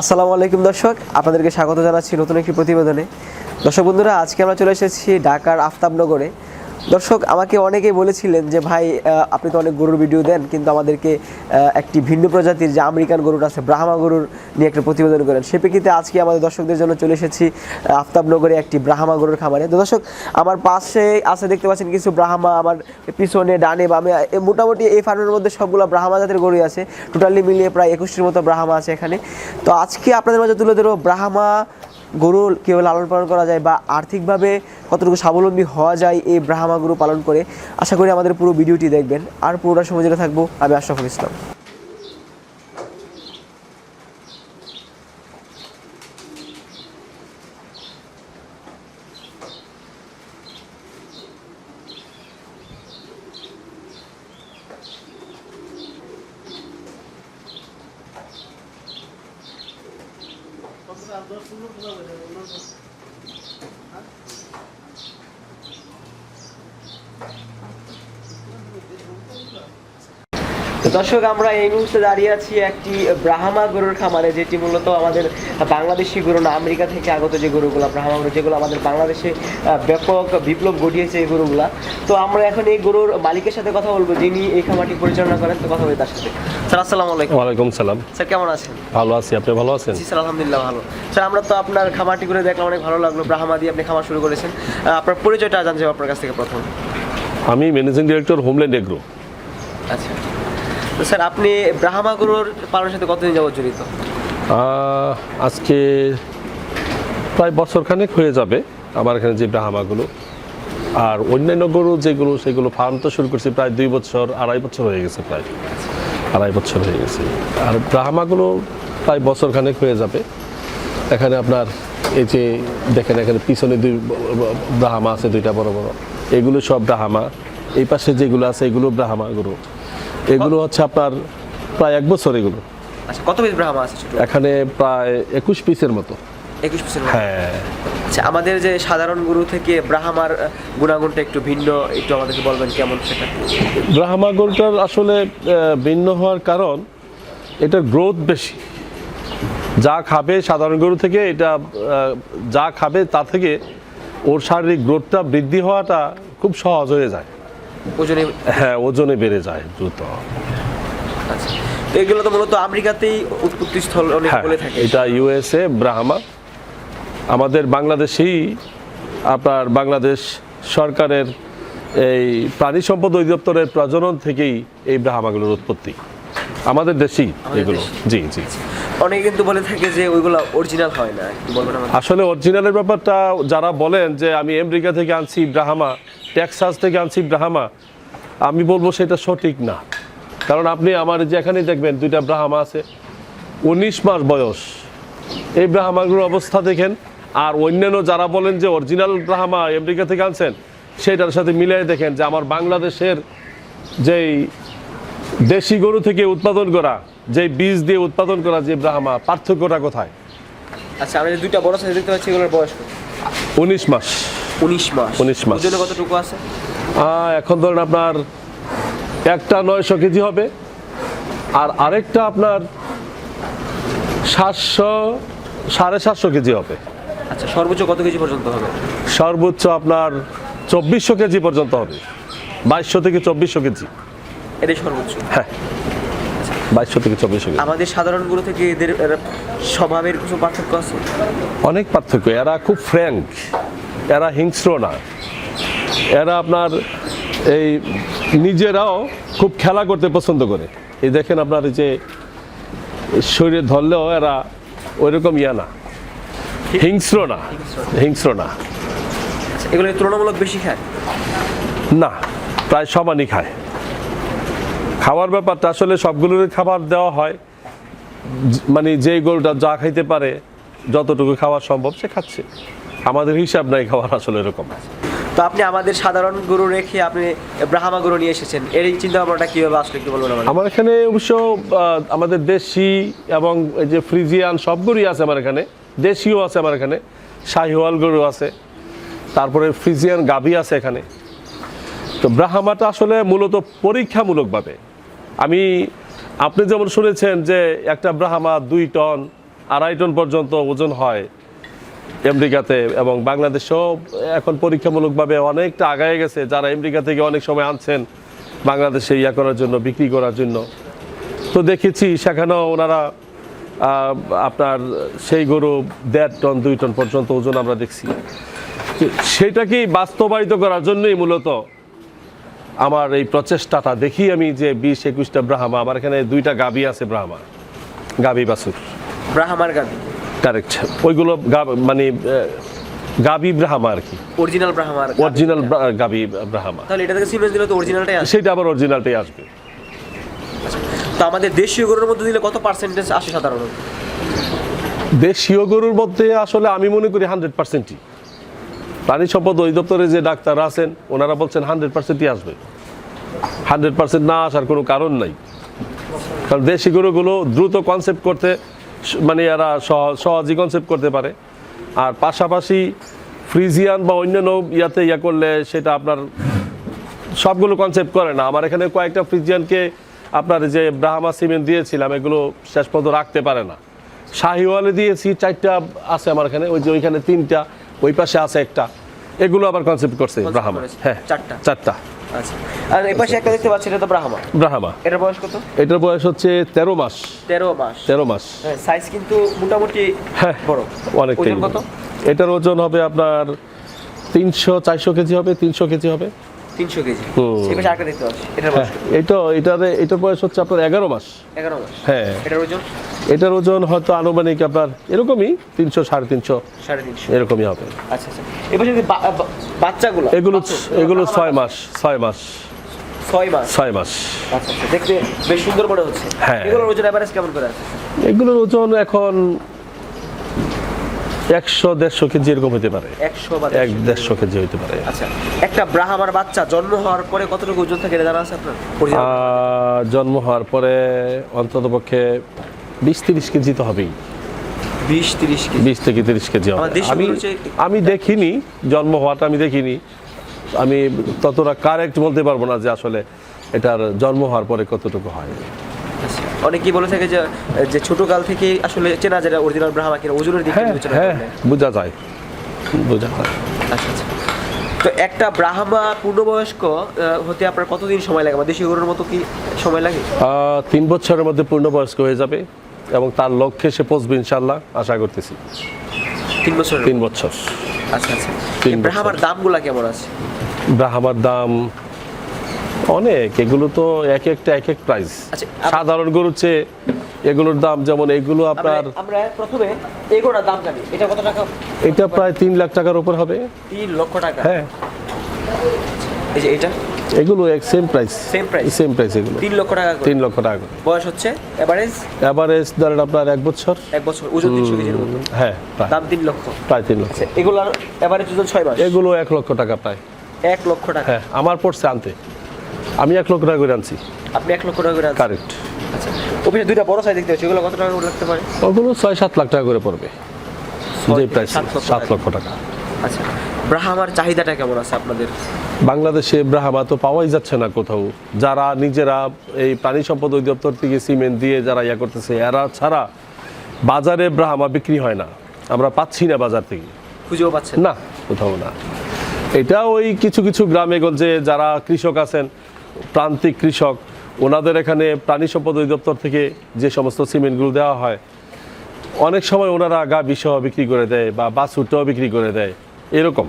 আসসালামু আলাইকুম দর্শক, আপনাদেরকে স্বাগত জানাচ্ছি নতুন একটি প্রতিবেদনে। দর্শক বন্ধুরা, আজকে আমরা চলে এসেছি ঢাকার আফতাবনগরে। দর্শক, আমাকে অনেকেই বলেছিলেন যে, ভাই আপনি তো অনেক গরুর ভিডিও দেন, কিন্তু আমাদেরকে একটি ভিন্ন প্রজাতির যে আমেরিকান গরুর আছে, ব্রাহ্মা গরুর নিয়ে একটা প্রতিবেদন করেন। সে প্রেক্ষিতে আজকে আমাদের দর্শকদের জন্য চলে এসেছি আফতাবনগরে একটি ব্রাহ্মা গরুর খামারে। তো দর্শক, আমার পাশে আছে, দেখতে পাচ্ছেন কিছু ব্রাহ্মা, আমার পিছনে, ডানে, বামে মোটামুটি এই ফার্মের মধ্যে সবগুলো ব্রাহ্মা জাতের গরুই আছে। টোটালি মিলিয়ে প্রায় একুশটির মতো ব্রাহ্মা আছে এখানে। তো আজকে আপনাদের মাঝে তুলে ধরো ব্রাহ্মা গরু কীভাবে লালন পালন করা যায় বা আর্থিকভাবে কতটুকু স্বাবলম্বী হওয়া যায় এই ব্রাহ্মা গরু পালন করে, আশা করি আমাদের পুরো ভিডিওটি দেখবেন। আর পুরোটা সময় যেটা থাকব, আমি আশরাফুল ইসলাম। তো দর্শক আমরা এই মুহূর্তে দাঁড়িয়ে আছি একটি ব্রাহ্মা গরুর খামারে যেটি মূলত আমাদের বাংলাদেশি গরু না আমেরিকা থেকে আগত যে গরুগুলো ব্রাহ্মা গরু যেগুলো আমাদের বাংলাদেশে ব্যাপক বিপ্লব ঘটিয়েছে এই গরুগুলা। তো আমরা এখন এই গরুর মালিকের সাথে কথা বলব যিনি এই খামারটি পরিচালনা করেন। তো কথা বলি তার সাথে। স্যার আসসালামু আলাইকুম। ওয়ালাইকুম সালাম। স্যার কেমন আছেন? ভালো আছি আপনি ভালো আছেন? জি স্যার আলহামদুলিল্লাহ ভালো। স্যার আমরা তো আপনার খামারটি করে দেখলাম অনেক ভালো লাগল। ব্রাহ্মা দিয়ে আপনি খামার শুরু করেছেন। আপনার পরিচয়টা জানতে চাই আপনার কাছ থেকে প্রথম। আমি ম্যানেজিং ডিরেক্টর হোমল্যান্ড এগ্রো। আচ্ছা। তো স্যার, আপনি ব্রাহ্মা গরুর পালনের সাথে কতদিন যাবত জড়িত? আজকে প্রায় বছরখানেক হয়ে যাবে আমার এখানে যে ব্রাহ্মাগুলো আর অন্যান্য গরু যেগুলো, সেগুলো ফার্ম তো শুরু করছি প্রায় দুই বছর, আড়াই বছর হয়ে গেছে প্রায়। আড়াই বছর হয়ে গেছে। আর ব্রাহ্মাগুলো প্রায় বছরখানেক হয়ে যাবে। এখানে আপনার এই যে দেখেন, এখানে পিছনে দুই ব্রাহ্মা আছে, দুইটা বড় বড়। এগুলো সব ব্রাহ্মা। এই পাশে যেগুলো আছে, এগুলো ব্রাহ্মা এগুলো হচ্ছে আপনার প্রায় এক বছর এগুলো। আচ্ছা কত পিস ব্রাহ্মা আছে ছোট? এখানে প্রায় একুশ পিসের মতো। একুশ পিসের মতো। হ্যাঁ। আচ্ছা আমাদের যে সাধারণ গরু থেকে ব্রাহ্মার গুণাগুণটা একটু ভিন্ন একটু আমাদেরকে বলবেন কেমন সেটা? ব্রাহ্মা গরুটার আসলে ভিন্ন হওয়ার কারণ এটার গ্রোথ বেশি। যা খাবে সাধারণ গরু থেকে এটা যা খাবে তা থেকে ওর শারীরিক গ্রোথটা বৃদ্ধি হওয়াটা খুব সহজ হয়ে যায়। ওজনে হ্যাঁ ওজনে বেড়ে যায় দ্রুত। আচ্ছা। এগুলো তো মূলত আমেরিকাতেই উৎপত্তি স্থল অনেক হ্যাঁ বলে থাকে। এটা ইউএসএ ব্রাহ্মা। আমাদের বাংলাদেশেই আপনার বাংলাদেশ সরকারের এই প্রাণী সম্পদ অধিদপ্তরের প্রজনন থেকেই এই ব্রাহ্মাগুলোর উৎপত্তি। আমাদের দেশেই এগুলো। জি জি অনেকে কিন্তু বলে থাকে যে ওইগুলো অরিজিনাল হয় না। আসলে অরিজিনালের ব্যাপারটা যারা বলেন যে আমি আমেরিকা থেকে আনছি ব্রাহ্মা টেক্সাস থেকে আনছি ব্রাহ্মা। আমি বলব সেটা সঠিক না। কারণ আপনি আমার যে এখানে দেখবেন দুইটা ব্রাহ্মা আছে উনিশ মাস বয়স। এই ব্রাহ্মাগুলোর অবস্থা দেখেন আর অন্যান্য যারা বলেন যে অরিজিনাল ব্রাহ্মা আমেরিকা থেকে আনছেন সেটার সাথে মিলিয়ে দেখেন যে আমার বাংলাদেশের যেই দেশি গরু থেকে উৎপাদন করা যে বীজ দিয়ে উৎপাদন করা যে ব্রাহ্মা পার্থক্যটা কোথায়? আচ্ছা আমি দুইটা বড় সাইজ দেখতে পাচ্ছি এগুলোর বয়স উনিশ মাস। উনিশ মাস। 19 মাস। ওজনে কতটুকু আছে? এখন ধরেন আপনার একটা নয়শো কেজি হবে। আর আরেকটা আপনার সাতশো সাড়ে সাতশো কেজি হবে। আচ্ছা সর্বোচ্চ কত কেজি পর্যন্ত হবে? সর্বোচ্চ আপনার চব্বিশশো কেজি পর্যন্ত হবে। বাইশশো থেকে চব্বিশশো কেজি। এটাই সর্বোচ্চ? হ্যাঁ। বাইশশো থেকে চব্বিশশো কেজি। আমাদের সাধারণ গরু থেকে এদের স্বভাবের কিছু পার্থক্য আছে? অনেক পার্থক্য। এরা খুব ফ্র্যাঙ্ক। এরা হিংস্র না। এরা আপনার এই নিজেরাও খুব খেলা করতে পছন্দ করে। এই দেখেন আপনার যে শরীরে ধরলেও এরা ওইরকম ইয়া না। হিংস্র না। হিংস্র না। আচ্ছা, এগুলো তুলনামূলক বেশি খায়? না প্রায় সমানই খায়। খাওয়ার ব্যাপারটা আসলে সবগুলোর খাবার দেওয়া হয়। মানে যেই গরুটা যা খাইতে পারে যতটুকু খাওয়া সম্ভব সে খাচ্ছে। আমাদের হিসাব নাই খাওয়ার আসলে এরকম। তো আপনি আমাদের সাধারণ গরু রেখে আপনি ব্রাহ্মা গরু নিয়ে এসেছেন। এর এই চিন্তা ভাবনাটা কীভাবে আসলে একটু বলবেন আমার এখানে অবশ্য আমাদের দেশি এবং এই যে ফ্রিজিয়ান সব গরুই আছে আমার এখানে। দেশিও আছে আমার এখানে। শাহিওয়াল গরু আছে। তারপরে ফ্রিজিয়ান গাভি আছে এখানে। তো ব্রাহ্মাটা আসলে মূলত পরীক্ষামূলকভাবে আমি আপনি যেমন শুনেছেন যে একটা ব্রাহ্মা দুই টন আড়াই টন পর্যন্ত ওজন হয়। আমেরিকাতে এবং বাংলাদেশেও এখন পরীক্ষামূলকভাবে অনেকটা আগায় গেছে। যারা আমেরিকা থেকে অনেক সময় আনছেন বাংলাদেশে ইয়া করার জন্য, বিক্রি করার জন্য। তো দেখেছি, সেখানেও ওনারা আপনার সেই গরু দেড় টন, দুই টন পর্যন্ত ওজন আমরা দেখছি। সেটাকে বাস্তবায়িত করার জন্যই মূলত আমার এই প্রচেষ্টাটা? দেখি আমি যে বিশ একুশটা ব্রাহ্মা, আমার এখানে দুইটা গাবি আছে ব্রাহ্মা। গাবি বাছুর। ব্রাহ্মার গাবি। কারেক্ট ওইগুলো মানে গাবি ব্রাহ্মা আর কি। অরিজিনাল ব্রাহ্মার গাবি। অরিজিনাল গাবি ব্রাহ্মা। তাহলে এটা থেকে সিমেন্স দিলে তো অরিজিনালটাই আসে সেটা আবার অরিজিনালটাই আসবে। তো আমাদের দেশীয় গরুর মধ্যে দিলে কত পার্সেন্টেজ আসে সাধারণত? দেশীয় গরুর মধ্যে আসলে আমি মনে করি হান্ড্রেড পার্সেন্টই প্রাণী সম্পদ অধিদপ্তরে যে ডাক্তার আছেন ওনারা বলছেন হান্ড্রেড পার্সেন্টই আসবে। হান্ড্রেড পার্সেন্ট না আসার কোনো কারণ নাই। কারণ দেশি গরুগুলো দ্রুত কনসেপ্ট করতে মানে এরা সহ- সহজেই কনসেপ্ট করতে পারে। আর পাশাপাশি ফ্রিজিয়ান বা অন্যান্য ইয়াতে ইয়া করলে সেটা আপনার সবগুলো কনসেপ্ট করে না। আমার এখানে কয়েকটা ফ্রিজিয়ানকে আপনার যে ব্রাহ্মা সিমেন্ট দিয়েছিলাম এগুলো শেষ পর্যন্ত রাখতে পারে না। শাহিওয়ালে দিয়েছি চারটা আছে আমার এখানে ওই যে ওইখানে তিনটা ওই পাশে আছে একটা। এগুলো আবার কনসেপ্ট করছে ব্রাহ্মা। হ্যাঁ চারটা? চারটা। আচ্ছা। আর এই পাশে একটা দেখতে পাচ্ছি এটা তো ব্রাহ্মা। ব্রাহ্মা। এটার বয়স কত? এটার বয়স হচ্ছে তেরো মাস। তেরো মাস। তেরো মাস। হ্যাঁ সাইজ কিন্তু মোটামুটি হ্যাঁ বড়। অনেকটাই কত? এটার ওজন হবে আপনার তিনশো চারশো কেজি হবে তিনশো কেজি হবে। তিনশো কেজি। এই পাশে আরেকটা দেখতে পাচ্ছি? এটার বয়স হ্যাঁ এটা এটার এটার বয়স হচ্ছে আপনার এগারো মাস। এগারো মাস। হ্যাঁ। এটার ওজন? এটার ওজন হয়তো আনুমানিক আপনার এরকমই তিনশো সাড়ে তিনশো। সাড়ে তিনশো। এরকমই হবে। আচ্ছা আচ্ছা। এবার যদি বাচ্চাগুলো এগুলো এগুলো ব্রাহ্মা ছয় মাস ছয় মাস। ছয় মাস? ছয় মাস। আচ্ছা আচ্ছা। দেখতে বেশ সুন্দর মনে হচ্ছে। হ্যাঁ। এগুলোর ওজন এভারেজ কেমন করে আছে? এগুলোর ওজন এখন একশো দেড়শো কেজি এরকম হতে পারে। একশো বা এক দেড়শো কেজি হতে পারে। আচ্ছা একটা ব্রাহ্মার বাচ্চা জন্ম হওয়ার পরে কতটুকু ওজন থাকে জানা আছে আপনার? জন্ম হওয়ার পরে অন্তত পক্ষে বিশ তিরিশ কেজি তো হবেই। বিশ তিরিশ বিশ থেকে তিরিশ কেজি আমি আমি দেখিনি জন্ম হওয়াটা আমি দেখিনি। আমি ততটা কারেক্ট বলতে পারব না যে আসলে এটার জন্ম হওয়ার পরে কতটুকু হয়। অনেকেই বলে থাকে যে যে ছোট কাল থেকে আসলে চেনা যায় অরিজিনাল ব্রাহ্মা কিনা ওজনের দিক হ্যাঁ বিবেচনা হ্যাঁ। বোঝা যায়। বোঝা যায়। আচ্ছা আচ্ছা। তো একটা ব্রাহ্মা পূর্ণবয়স্ক হতে আপনার কতদিন সময় লাগে? দেশি গরুর মতো কি সময় লাগে? তিন বছরের মধ্যে পূর্ণবয়স্ক হয়ে যাবে এবং তার লক্ষ্যে সে পৌঁছবে ইনশাল্লাহ আশা করতেছি। তিন বছর তিন বছর। আচ্ছা আচ্ছা। ব্রাহ্মার দামগুলা কেমন আছে? ব্রাহ্মার দাম অনেক এগুলো তো এক একটা এক এক প্রাইস আচ্ছা, সাধারণ গরুর চেয়ে এগুলোর দাম যেমন এগুলো আপনার আমরা প্রথমে এগোটার দাম জানি। এটা কত টাকা? এটা প্রায় তিন লাখ টাকার উপর হবে। তিন লক্ষ টাকা? হ্যাঁ। এই যে এটা? এগুলো এক same price Same price? Same price এগুলো। তিন লক্ষ টাকা তিন লক্ষ টাকা বয়স হচ্ছে এভারেজ অ্যাভারেজ ধরেন আপনার এক বছর। এক বছর ওজন তিনশো কেজির মতো হ্যাঁ দাম তিন লক্ষ। প্রায় তিন লক্ষ। আচ্ছা এগুলার এভারেজ ওজন ছয় মাস? এগুলো এক লক্ষ টাকা প্রায়। এক লক্ষ টাকা। হ্যাঁ আমার পড়ছে আনতে। আমি এক লক্ষ টাকা করে আনছি। আপনি এক লক্ষ টাকা করে আনছেন। কারেক্ট আচ্ছা। অফিসে দুইটা বড় সাইজ দেখতে পাচ্ছি এগুলো কত টাকা করে লাগতে পারে? ওগুলো ছয় সাত লাখ টাকা করে পড়বে। যে প্রাইস সাত লক্ষ টাকা। আচ্ছা। ব্রাহ্মার চাহিদাটা কেমন আছে আপনাদের? বাংলাদেশে ব্রাহ্মা তো পাওয়াই যাচ্ছে না কোথাও। যারা নিজেরা এই প্রাণী সম্পদ অধিদপ্তর থেকে সিমেন্ট দিয়ে যারা ইয়া করতেছে এরা ছাড়া বাজারে ব্রাহ্মা বিক্রি হয় না। আমরা পাচ্ছি না বাজার থেকে। খুঁজেও পাচ্ছেন না কোথাও না। এটা ওই কিছু কিছু গ্রামে গঞ্জে যারা কৃষক আছেন প্রান্তিক কৃষক ওনাদের এখানে প্রাণী সম্পদ অধিদপ্তর থেকে যে সমস্ত সিমেন্টগুলো দেওয়া হয় অনেক সময় ওনারা গা বিষহ বিক্রি করে দেয় বা বাছুরটাও বিক্রি করে দেয় এরকম।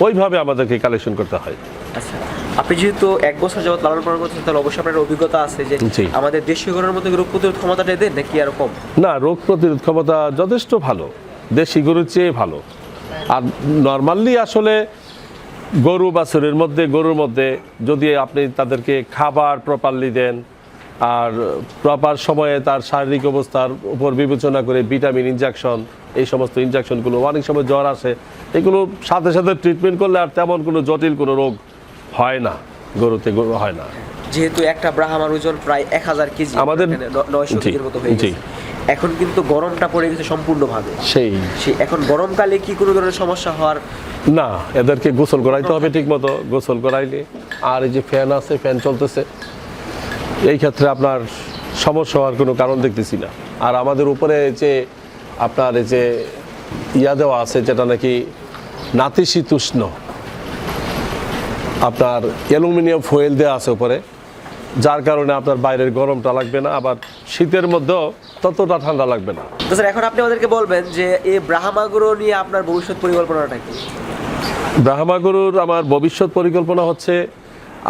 ওইভাবে আমাদেরকে কালেকশন করতে হয়। আচ্ছা আপনি যেহেতু এক বছর যাবত লালন পালন করছেন তাহলে অবশ্যই আপনার অভিজ্ঞতা আছে যে আমাদের দেশীয় গরুর মধ্যে রোগ প্রতিরোধ ক্ষমতাটা দেন নাকি আর কম? না রোগ প্রতিরোধ ক্ষমতা যথেষ্ট ভালো। দেশি গরুর চেয়ে ভালো। আর নর্মালি আসলে গরু বাছুরের মধ্যে গরুর মধ্যে যদি আপনি তাদেরকে খাবার প্রপারলি দেন আর প্রপার সময়ে তার শারীরিক অবস্থার উপর বিবেচনা করে ভিটামিন ইনজেকশন এই সমস্ত ইনজেকশনগুলো অনেক সময় জ্বর আসে এগুলো সাথে সাথে ট্রিটমেন্ট করলে আর তেমন কোনো জটিল কোনো রোগ হয় না গরুতে গরু হয় না। যেহেতু একটা ব্রাহ্মার ওজন প্রায় এক হাজার কেজি আমাদের- নয়শো কেজির মতো হয়ে গেছে। এখন কিন্তু গরমটা পড়ে গেছে সম্পূর্ণভাবে। সেই। সে এখন গরমকালে কি কোনো ধরনের সমস্যা হওয়ার না এদেরকে গোসল করাইতে হবে ঠিক মতো গোসল করাইলে। আর এই যে ফ্যান আছে ফ্যান চলতেছে। এই ক্ষেত্রে আপনার সমস্যা হওয়ার কোনো কারণ দেখতেছি না। আর আমাদের উপরে যে আপনার এই যে ইয়া দেওয়া আছে যেটা নাকি নাতিশীতোষ্ণ আপনার অ্যালুমিনিয়াম ফয়েল দেওয়া আছে উপরে। যার কারণে আপনার বাইরের গরমটা লাগবে না আবার শীতের মধ্যেও ততটা ঠান্ডা লাগবে না। তো স্যার এখন আপনি আমাদেরকে বলবেন যে এই ব্রাহ্মাগুরু নিয়ে আপনার ভবিষ্যৎ পরিকল্পনাটা কি? ব্রাহ্মা গরুর আমার ভবিষ্যৎ পরিকল্পনা হচ্ছে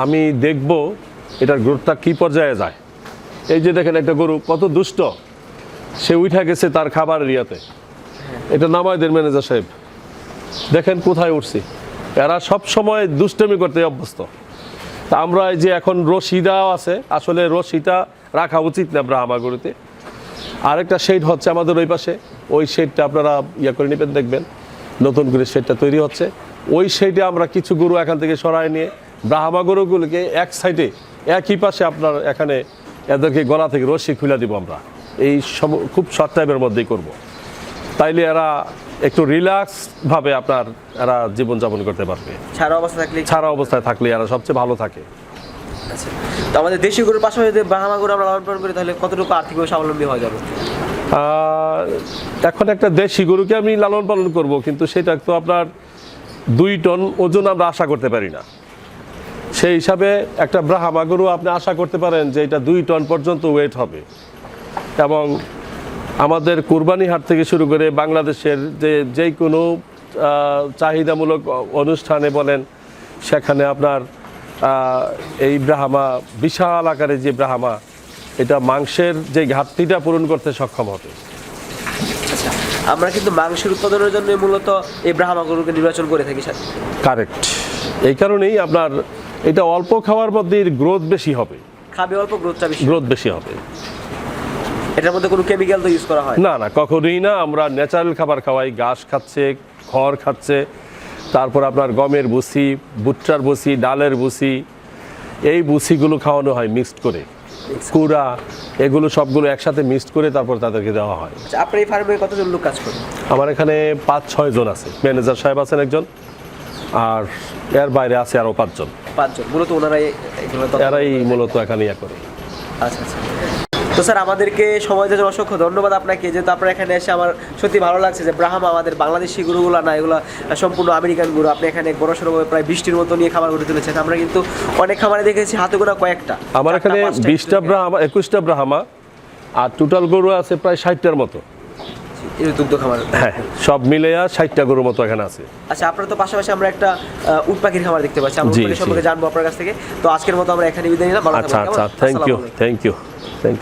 আমি দেখব এটার গ্রোথটা কী পর্যায়ে যায়। এই যে দেখেন একটা গরু কত দুষ্ট। সে উঠা গেছে তার খাবার ইয়াতে এটা নামায় দেন ম্যানেজার সাহেব। দেখেন কোথায় উঠছি। এরা সব সময় দুষ্টমি করতে অভ্যস্ত। তা আমরা এই যে এখন রশিদাও আছে, আসলে রশিটা রাখা উচিত না ব্রাহ্মা গরুতে আরেকটা শেড হচ্ছে আমাদের ওই পাশে, ওই শেডটা আপনারা ইয়ে করে নেবেন, দেখবেন, নতুন করে শেডটা তৈরি হচ্ছে। ওই শেডে আমরা কিছু গরু এখান থেকে সরাই নিয়ে ব্রাহ্মা গরুগুলোকে এক সাইডে, একই পাশে আপনার এখানে এদেরকে গলা থেকে রশি খুলে দিব আমরা। এই সম খুব শর্ট টাইমের মধ্যেই করব। তাইলে এরা একটু রিল্যাক্স ভাবে আপনার এরা জীবনযাপন করতে পারবে। ছাড়া অবস্থা থাকলে ছাড়া অবস্থায় থাকলে এরা সবচেয়ে ভালো থাকে। আচ্ছা। তো আমাদের দেশি গরুর পাশাপাশি যদি ব্রাহ্মাগুরু আমরা লালন পালন করি তাহলে কতটুকু আর্থিকভাবে স্বাবলম্বী হওয়া যাবে? এখন একটা দেশি গরুকে আমি লালন পালন করব কিন্তু সেটা তো আপনার দুই টন ওজন আমরা আশা করতে পারি না। সেই হিসাবে একটা ব্রাহ্মা গরু আপনি আশা করতে পারেন যে এটা দুই টন পর্যন্ত ওয়েট হবে। এবং আমাদের কুরবানি হাট থেকে শুরু করে বাংলাদেশের যে যে কোনো চাহিদামূলক অনুষ্ঠানে বলেন সেখানে আপনার এই ব্রাহ্মা বিশাল আকারের যে ব্রাহ্মা এটা মাংসের যে ঘাটতিটা পূরণ করতে সক্ষম হবে। আচ্ছা আমরা কিন্তু মাংসের উৎপাদনের জন্য মূলত এই ব্রাহ্মা গরুকে নির্বাচন করে থাকি স্যার। কারেক্ট এই কারণেই আপনার এটা অল্প খাওয়ার মধ্যে গ্রোথ বেশি হবে। খাবে অল্প গ্রোথটা বেশি গ্রোথ বেশি হবে। এটার মধ্যে কোনো কেমিক্যাল তো ইউজ করা হয়? না। না কখনোই না। আমরা ন্যাচারাল খাবার খাওয়াই ঘাস খাচ্ছে খড় খাচ্ছে তারপর আপনার গমের ভুসি ভুট্টার ভুসি ডালের ভুসি এই ভুসিগুলো খাওয়ানো হয় মিক্সড করে। কুড়া এগুলো সবগুলো একসাথে মিক্সড করে তারপর তাদেরকে দেওয়া হয়। আচ্ছা আপনার এই ফার্মে কতজন লোক কাজ করে? আমার এখানে পাঁচ ছয় জন আছে। ম্যানেজার সাহেব আছেন একজন আর এর বাইরে আছে আরও পাঁচজন। পাঁচজন। মূলত ওনারাই এরাই মূলত এখানে ইয়া করে। আচ্ছা আচ্ছা। তো স্যার আমাদেরকে সময় দেওয়ার অসংখ্য ধন্যবাদ আপনাকে। যেহেতু আপনার এখানে এসে আমার সত্যি ভালো লাগছে যে ব্রাহ্মা আমাদের বাংলাদেশি গরুগুলো না এগুলো সম্পূর্ণ আমেরিকান গুরু। আপনি এখানে বড় সড়ো প্রায় বৃষ্টির মতো নিয়ে খাবার গড়ে তুলেছেন। আমরা কিন্তু অনেক খামারে দেখেছি হাতে গোনা কয়েকটা। আমার এখানে বিশটা ব্রাহ্মা একুশটা ব্রাহ্মা আর টোটাল গরু আছে প্রায় ষাটটার মতো। হ্যাঁ সব ষাটটা গরুর মতো এখানে আছে। আচ্ছা আপনার তো পাশাপাশি আমরা একটা আহ, উট পাখির খামার দেখতে পাচ্ছি। আমরা। সম্পর্কে জানব আপনার কাছ থেকে। তো আজকের মতো আমরা এখানে বিদায় নিলাম। আচ্ছা আচ্ছা থ্যাংক ইউ থ্যাংক ইউ